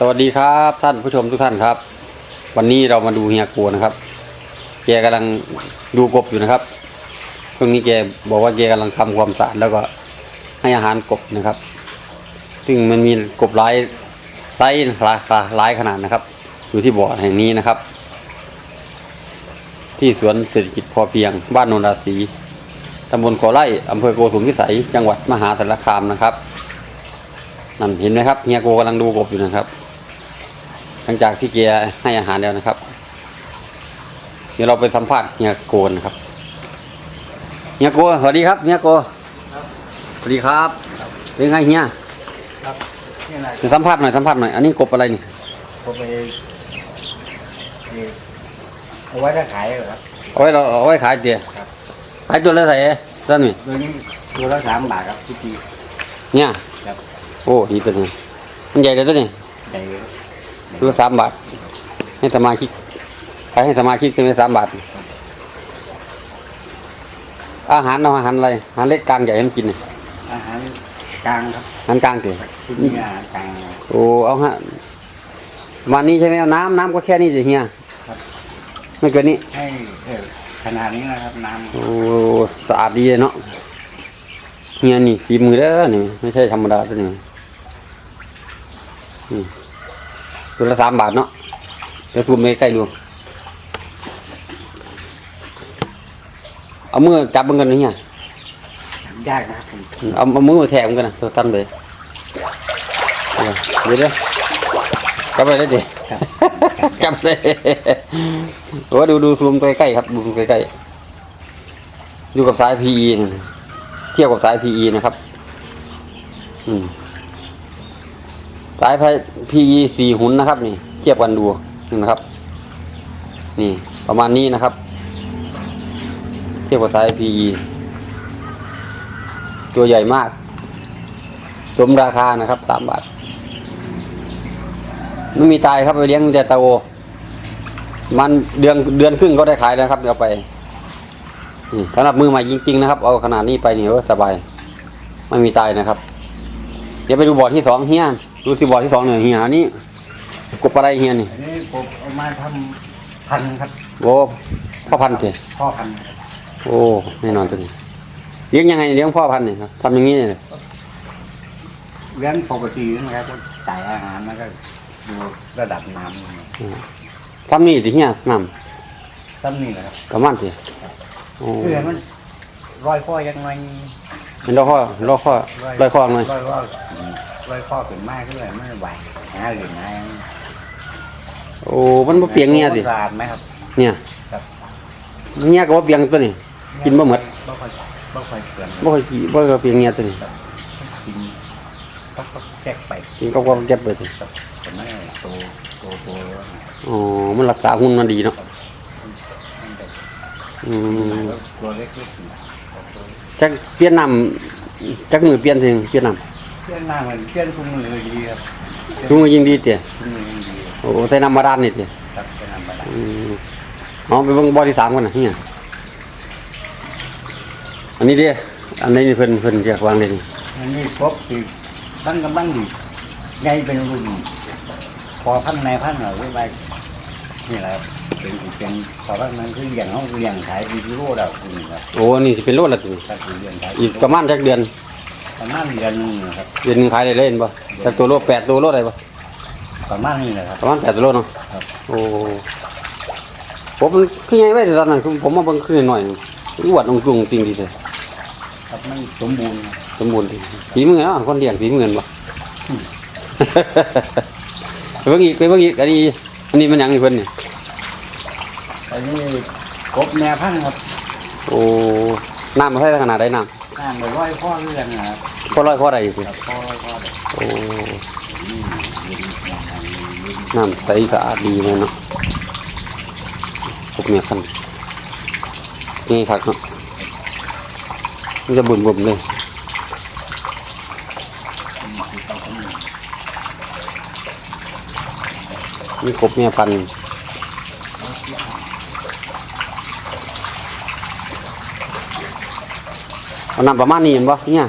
สวัสดีครับท่านผู้ชมทุกท่านครับ วันนี้เรามาดูเฮียกัวนะครับ แกกำลังดูกบอยู่นะครับช่วงนี้แกบอกว่าแกกำลังทำความสะอาดแล้วก็ให้อาหารกบนะครับ ซึ่งมันมีกบหลายไซส์หลายหลายขนาดนะครับ อยู่ที่บ่อแห่งนี้นะครับ ที่สวนเศรษฐกิจพอเพียง บ้านโนนราศีตำบลขอไร่อำเภอโกสุมพิสัย จังหวัดมหาสารคามนะครับนั่นเห็นไหมครับเฮียโกกำลังดูกบอยู่นะครับ หลังจากที่เกียให้อาหารแล้วนะครับ เดี๋ยวเราไปสัมภาษณ์เฮียโกนนะครับเฮียโกสวัสดีครับเฮียโกสวัสดีครับเป็นไงเฮียครับนี่นะเดี๋ยวสัมภาษณ์หน่อยสัมภาษณ์หน่อยอันนี้กบอะไรนี่ผมไปเอ่อเอาไว้ถ้าขายเหรอครับเอาไว้เราเอาไว้ขายเตี๋ยครับขายตัวละเท่าไหร่ท่านนี่ตัวนี้ตัวละสามบาทครับพี่ปีเนี่ยครับโอ้ดีตัวนี้มันใหญ่เลยตัวนี้ใหญ่ ตัวละสามบาท ให้สมาชิกขายให้สมาชิกตัวละสามบาท อาหารเอาอาหารอะไรอาหารเล็กกลางใหญ่ให้มันกินนี่อาหารกลางครับอาหารกลางเตี๋ยที่นี่อาหารกลางโอ้เอาฮะประมาณนี้ใช่ไหมเอาน้ำน้ำก็แค่นี้สิเฮียครับไม่เกินนี้ให้เออขนาดนี้นะครับน้โอ้สะอาดดีเลยเนาะเฮียนี่ฝีมือเด้อนี่ไม่ใช่ธรรมดาตัวนี้อืม ตัวละสามบาทเนาะเดี๋ยวทูมไปใกล้ดู เอามือจับมันกันนะเฮียำยากนะครับผมเอาเอามือมาแทงมันกันนะตัวตั้นเลยเดี๋ยวเดี๋ยวจับไปเลยดิครับจับเลยโอ้ดูดูซูมตัวใกล้ๆครับดูใกล้ๆดูกับสาย PE นะเทียบกับสาย PE นะครับ อืม สาย PE สี่หุ่นนะครับนี่เทียบกันดูนี่นะครับ นี่ประมาณนี้นะครับ เทียบกับสาย PE ตัวใหญ่มาก สมราคานะครับสามบาทไม่มีตายครับไปเลี้ยงแต่ตะโอมันเดือนเดือนครึ่งก็ได้ขายแล้วครับเดี๋ยวไปสำหรับมือใหม่จริง ๆ นะครับ เอาขนาดนี้ไปนี่เออสบาย ไม่มีตายนะครับ เดี๋ยวไปดูบ่อที่สองเฮีย ดูที่บ่อที่สองหน่อยเฮียอันนี้กบอะไรเฮียนี่อันนี้ผมเอามาทำพันธุ์ครับโอ้พ่อพันธุ์เถอะพ่อพันธุ์โอ้แน่นอนตัวนี้เลี้ยงยังไงเลี้ยงพ่อพันธุ์เนี่ยครับทำอย่างนี้เนี่ย เลี้ยงปกตินะครับก็จ่ายอาหารแล้วก็ดูระดับน้ำทำนี่สิเฮียน้ตั้มนี่แหละครับำกับมันสิโอ้เพื่อมันร้อยข้อยังไงเป็นรอข้อรอข้อรอยข้อหน่อยร้อยข้อ ร้อยข้อเป็นมากขึ้นเลยไม่ไหวหาเหรียญหาโอ้มันบ่เปียงเงี้ยสิสะอาดไหมครับ เนี่ยครับเงี้ยก็บ่เปียงตัวนี้ กินบ่หมดบ่ค่อยบ่ค่อยเกินบ่ค่อยกินบ่ค่อยเปียงเงี้ยตัวนี้กินก็ก็แก้ไปกินก็ก็เก็บไปสิครับแต่ไม่โตโตโตแล้วนะอ๋อมันรักษาหุ่นมันดีเนาะมันจะอืมแล้วตัวเล็กๆนะตัวจักเปลี่ยนน้ำจักมือเปลี่ยนถึงเปลี่ยนน้ เพื่อนหน้ามันเพื่อนคุ้มมือดีครับำทุกมือยิ่งดีเตี่ยคุ้มมือดี โอ้ใส่น้ำมาดานนี่เตี่ยครับเป็นธรรมดาอืมเอาไปเบิ่งบ่อที่สามกันนะเฮียอันนี้เด้อันนี้เพิ่นเพิ่นจะวางเลยนี่อันนี้ครบคือตั้งกำลังดีไงเป็นรุ่นพอพันในพันเหรอไว้นี่แหละครับเป็นเป็นพอพันนั้นคือเลี้ยงเขาเลี้ยงขายวิดีโอดาวคุณครับโอ้นี่สิเป็นโลละตัวถ้าคือเลี้ยงขายอีกประมาณจักเดือน ประมาณเดือนหนึงนะครับเดือนหนึงขายได้เล่นบ่จักตัวโลแปดตัวโลได้บ่ประมาณนี้แหละครับ ประมาณแปดตัวโลเนาะครับ โอ้ผมมันคือยังไงไว้แต่ตอนนั้นคือผมมาเบิ่งคือหน่อยอวดองค์กรุงจริงดีเลยครับมันสมบูรณ์ครับ สมบูรณ์ดีฝีมือเนาะคนเลี้ยงฝีมือกันบ่ไปเบิ่งอีกไปเบิ่งอีกอันนี้อันนี้มันหยังนี่เพิ่นนี่อันนี้กบแม่พันธุ์ครับโอ้น้ำมันใส่ขนาดใดน้น้ำไปร้อยพ่อเรื่อนนะครับำ พอร้อยพอใดสิครับพ่อร้อยพ่อแบบโอ้น้ำใสสะอาดดีเลยเนาะพวกเมียคันนี่ครับเนาะมันจะบุ่มๆเลยนี่กบเมียพันเอาน้ำประมาณนี้เห็นปะเนี่ย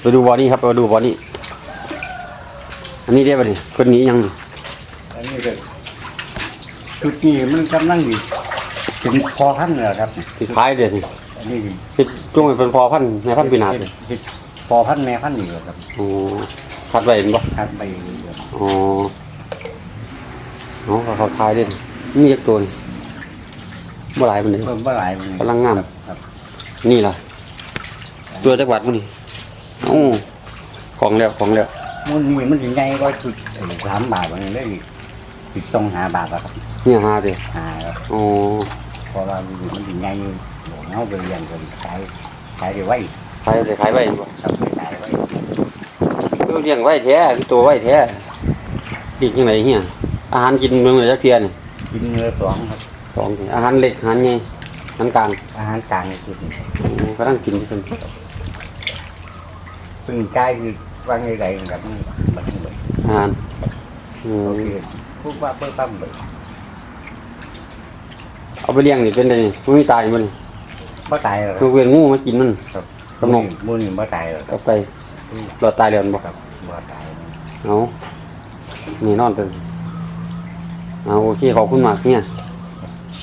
ไปดูบอลนี่ครับไปดูบอลนี่อันนี้ได้ป่ะนี่คนนี้ยังอันนี้ก็ชุดนี้มันกำลังอยู่เป็นพอพันธุ์เลยครับติดท้ายเด็ดนี่อันนี้ติดช่วงเป็นพอพันธุ์ในพันธุ์ปีนาดเลยเป็นพอพันธุ์แม่พันธุ์อยู่ครับอ๋อคัดไว้เห็นปะทัดไปอยู่เดียวอ๋อเนาะเขาทายเด่นมีจักตัวนี่เมื่อไรมันเลยเพิ่มเมื่อไหร่มันกำลังงามครับ นี่ล่ะ ตัวจักรวัดมันนี่โอ้ของแล้วของแล้วมันนี่มันถึงใหญ่ก็ชุดไอ้สามบาทมันเลยติดต้องหาบาทอะครับเนี่ยฮาเด้หาครับอ๋อเพราะว่ามันมันถึงใหญ่อยู่หลวงเอาไปเลี้ยงกันขายขายเดี๋ยวไว้ขายไปขายไว้เห็นปะครับไปขายไว้เออเลี้ยงไว้แท้คือตัวไว้แท้ดีจังไหนเฮียอาหารกินเมืองไหนจักเทียนกินเนื้อสองครับสองอาหารเล็กอาหารใหญ่ อาหารกลางอาหารกลางคือโอ้ก็นั่งกินที่คนซึ่งใกล้คือวางใหญ่ๆกับมันมันเหมือนอาหารอืมโอเคพูดว่าเพิ่มปั้มเลยเอาไปเลี้ยงนี่เป็นไงมันไม่ตายมันนี่บ่ตายหรอกคือเวียนงูมากินมันครับกำนงมูนี่บ่ตายหรอกครัเอาบไปหลอดตายเรือนบ่ครับบ่ตายเอานี่นอนเป็นเอาโอเคขอบคุณมากเนี่ย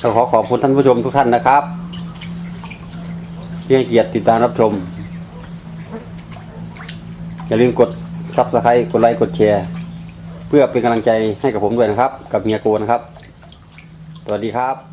ก็ขอขอบคุณท่านผู้ชมทุกท่านนะครับที่ให้เกียรติติดตามรับชม อย่าลืมกดซับสไครต์กดไลค์กดแชร์ เพื่อเป็นกำลังใจให้กับผมด้วยนะครับ กับเมียโกนะครับ สวัสดีครับ